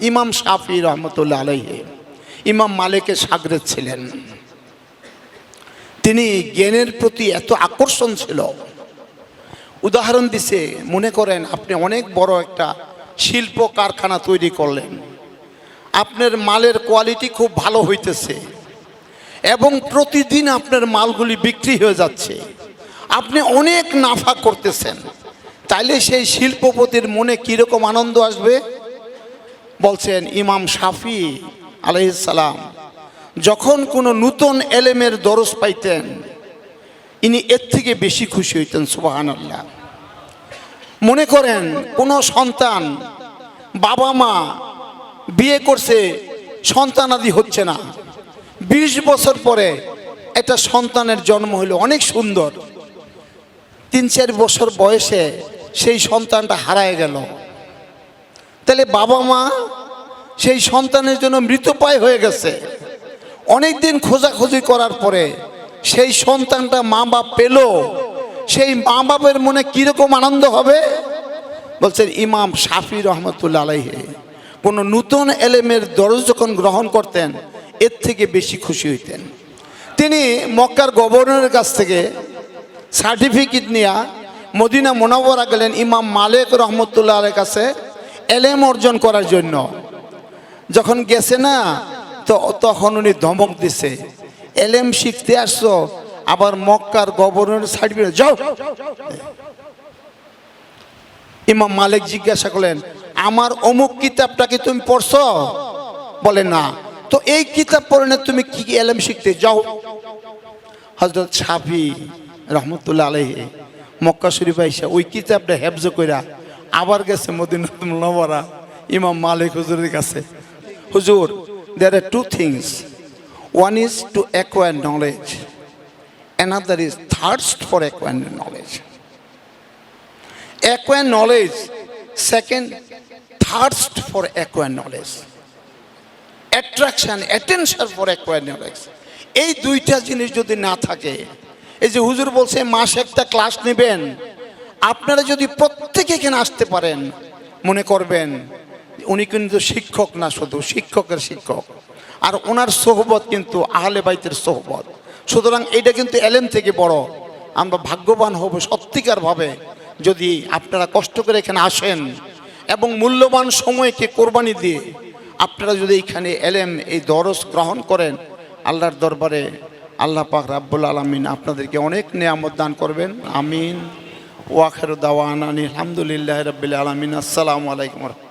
ইমাম শাফি রহমতুল্লাহ আলহে ইমাম মালিকের সাগরেদ ছিলেন। তিনি জ্ঞানের প্রতি এত আকর্ষণ ছিল। উদাহরণ দিছে, মনে করেন আপনি অনেক বড় একটা শিল্প কারখানা তৈরি করলেন। আপনার মালের কোয়ালিটি খুব ভালো হইতেছে এবং প্রতিদিন আপনার মালগুলি বিক্রি হয়ে যাচ্ছে। আপনি অনেক নাফা করতেছেন। তাইলে সেই শিল্পপতির মনে কীরকম আনন্দ আসবে? বলছেন ইমাম শাফি আলাইসালাম যখন কোনো নূতন এলেমের দরস পাইতেন, ইনি এর থেকে বেশি খুশি হইতেন সুবাহান আল্লাহ মনে করেন কোনো সন্তান বাবা মা বিয়ে করছে, সন্তানাদি হচ্ছে না। বিশ বছর পরে একটা সন্তানের জন্ম হলো অনেক সুন্দর। তিন চার বছর বয়সে সেই সন্তানটা হারায় গেল। তাহলে বাবা মা সেই সন্তানের জন্য মৃতপ্রায় হয়ে গেছে। অনেক দিন খোঁজাখুঁজি করার পরে সেই সন্তানটা মা বাপ পেল। সেই মা বাপের মনে কীরকম আনন্দ হবে? বলছেন ইমাম শাফি রহমতুল্লা আলাইহে, কোনো নূতন এলেমের দরজ যখন গ্রহণ করতেন, এর থেকে বেশি খুশি হইতেন। তিনি মক্কার গভর্নরের কাছ থেকে সার্টিফিকেট নিয়ে মদিনা মোনাবরা গেলেন। ইমাম মালিক রহমতুল্লাহ কাছে এলেম অর্জন করার জন্য। যখন গেছে না, তো তখন উনি ধমক দিছে। এলেম শিখতে আসছো, আবার মক্কার গভর্নর সার্টিফিকেট যাও। ইমাম মালিক জিজ্ঞাসা করলেন, আমার অমুক কিতাবটা কি তুমি পড়ছো? বলে, না। তো এই কিতাব পড়ে তুমি কি কি এলেম শিখতে? যাও। হজরত সাফি রহমতুল্লাহ আলহি মক্কা শরীফ আইসা ওই কিতাবটা হেফজ কইরা আবার গেছে মদিনা ইমাম মালিক হুজুরের কাছে। হুজুর there are two things one is to acquire knowledge another is third for acquire knowledge acquire knowledge second third for acquire knowledge attraction attention for acquire knowledge এই দুইটা জিনিস যদি না থাকে, এই যে হুজুর বলছে, মাস একটা ক্লাস নেবেন। আপনারা যদি প্রত্যেকে এখানে আসতে পারেন, মনে করবেন, উনি কিন্তু শিক্ষক না শুধু, শিক্ষকের শিক্ষক। আর ওনার সোহবত কিন্তু আহলে বাইতের সোহবত। সুতরাং এটা কিন্তু এলেম থেকে বড়। আমরা ভাগ্যবান হব সত্যিকারভাবে যদি আপনারা কষ্ট করে এখানে আসেন এবং মূল্যবান সময়কে কোরবানি দিয়ে আপনারা যদি এখানে এলেম, এই দরস গ্রহণ করেন, আল্লাহর দরবারে আল্লাহ পাক রাব্বুল আলমিন আপনাদেরকে অনেক নিয়ামত দান করবেন। আমিন। ওয়াখের দাওয়ান আলহামদুলিল্লাহ রবিল আলমিন আসসালামু আলাইকুম রহমতুল্লাহ